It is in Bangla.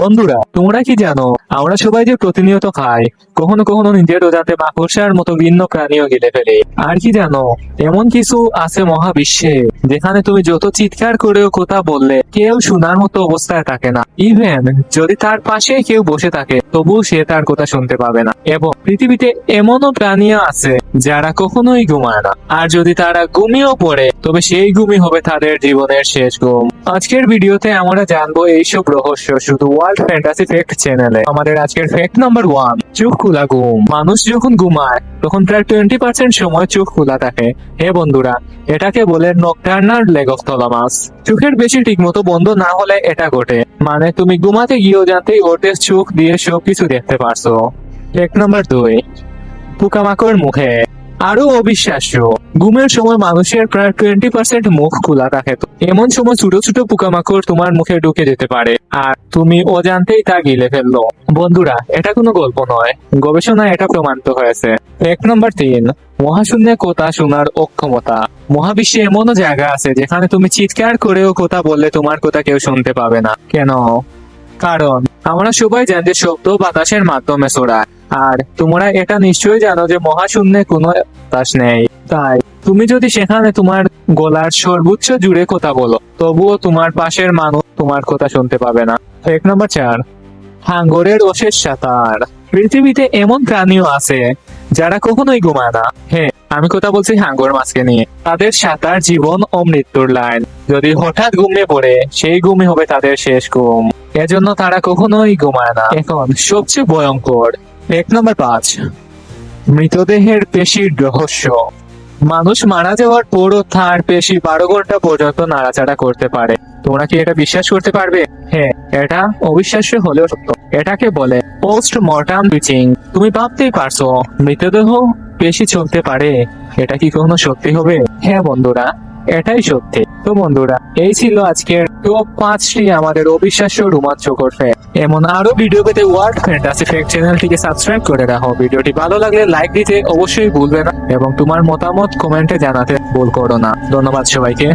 বন্ধুরা, তোমরা কি জানো, আমরা সবাই যে প্রতিনিয়ত খাই, কখনো কখনো নিজের অজান্তে মাকড়সার মতো ভিন্ন প্রাণীও গিলে ফেলে। আর কি জানো, এমন কিছু আছে মহাবিশ্বে, যেখানে তুমি যত চিৎকার করেও কথা বললে, কেউ শোনার মতো অবস্থায় থাকে না। ইভেন যদি তার পাশে কেউ বসে থাকে, তবুও সে তার কথা শুনতে পাবে না। এবং পৃথিবীতে এমনও প্রাণীও আছে, যারা কখনোই ঘুমায় না। আর যদি তারা ঘুমিয়েও পড়ে, তবে সেই ঘুমই হবে তাদের জীবনের শেষ ঘুম। আজকের ভিডিওতে আমরা জানব এইসব রহস্য, শুধু ওয়ার্ল্ড ফ্যান্টাসি চ্যানেলে আমাদের আজকের ফ্যাক্ট নাম্বার ওয়ান চোখ খোলা ঘুম। মানুষ যখন ঘুমায়, তখন প্রায় টোয়েন্টি পার্সেন্ট সময় চোখ খোলা থাকে। হে বন্ধুরা, এটাকে বলে থলামাস চোখের বেশি ঠিকমতো বন্ধ না হলে এটা ঘটে। মানে তুমি ঘুমাতে গিয়েও জানতেই ওদের চোখ দিয়ে সবকিছু দেখতে পারছ। ফ্যাক্ট নাম্বার দুই, পোকামাকড় মুখে। আরও অবিশ্বাস্য। ঘুমের সময় মানুষের প্রায় টোয়েন্টি পার্সেন্ট মুখ খোলা থাকে এমন সময় ছোট ছোট পোকামাকড় তোমার মুখে ঢুকে যেতে পারে। আর তুমি অজান্তেই তা গিলে ফেলল। বন্ধুরা, এটা কোনো গল্প নয়। গবেষণায় এটা প্রমাণিত হয়েছে। এক নম্বর তিন, মহাশূন্যে কথা শোনার অক্ষমতা। মহাবিশ্বে এমনও জায়গা আছে যেখানে তুমি চিৎকার করেও কথা বললে তোমার কথা কেউ শুনতে পাবে না। কেন? কারণ, আমরা সবাই জানি যে শব্দ বাতাসের মাধ্যমে ছড়ায়। আর তোমরা এটা নিশ্চয়ই জানো যে মহাশূন্যে কোনো বাতাস নেই। তাই তুমি যদি সেখানে তোমার গলার সর্বোচ্চ জুড়ে কথা বলো, তবুও তোমার পাশের মানুষ তোমার কথা শুনতে পাবে না। এক নম্বর চার, হাঙ্গরের অশেষ সাঁতার। পৃথিবীতে এমন প্রাণীও আছে যারা কখনোই ঘুমায় না। হ্যাঁ আমি কথা বলছি হাঙ্গর মাছকে নিয়ে। তাদের সাঁতার জীবন ও মৃত্যুর লাইন। যদি হঠাৎ ঘুমিয়ে পড়ে, সেই ঘুমই হবে তাদের শেষ ঘুম। এজন্য তারা কখনোই ঘুমায় না। এখন সবচেয়ে ভয়ঙ্কর, এক নম্বর পাঁচ, মৃতদেহের পেশির রহস্য। মানুষ মারা যাওয়ার পরও তার পেশি বারো ঘণ্টা পর্যন্ত নাড়াচাড়া করতে পারে। তোমরা কি এটা বিশ্বাস করতে পারবে? হ্যাঁ এটা অবিশ্বাস্য হলেও সত্য। এটাকে বলে পোস্ট মর্টাম ব্লিচিং। তুমি ভাবতেই পারছ, মৃতদেহ পেশি চলতে পারে। এটা কি কখনো সত্যি হবে? হ্যাঁ বন্ধুরা, এটাই সত্যি। তো বন্ধুরা, এই ছিল আজকের টপ পাঁচটি আমাদের অবিশ্বাস্য রোমাঞ্চকর ফ্যাক্ট এমন আরও ভিডিও পেতে ওয়ার্ল্ড ফ্যান্টাসি ফ্যাক্ট চ্যানেলটিকে সাবস্ক্রাইব করে রাখো। ভিডিওটি ভালো লাগলে লাইক দিতে অবশ্যই ভুলবে না এবং তোমার মতামত কমেন্টে জানাতে ভুল করো না। ধন্যবাদ সবাইকে।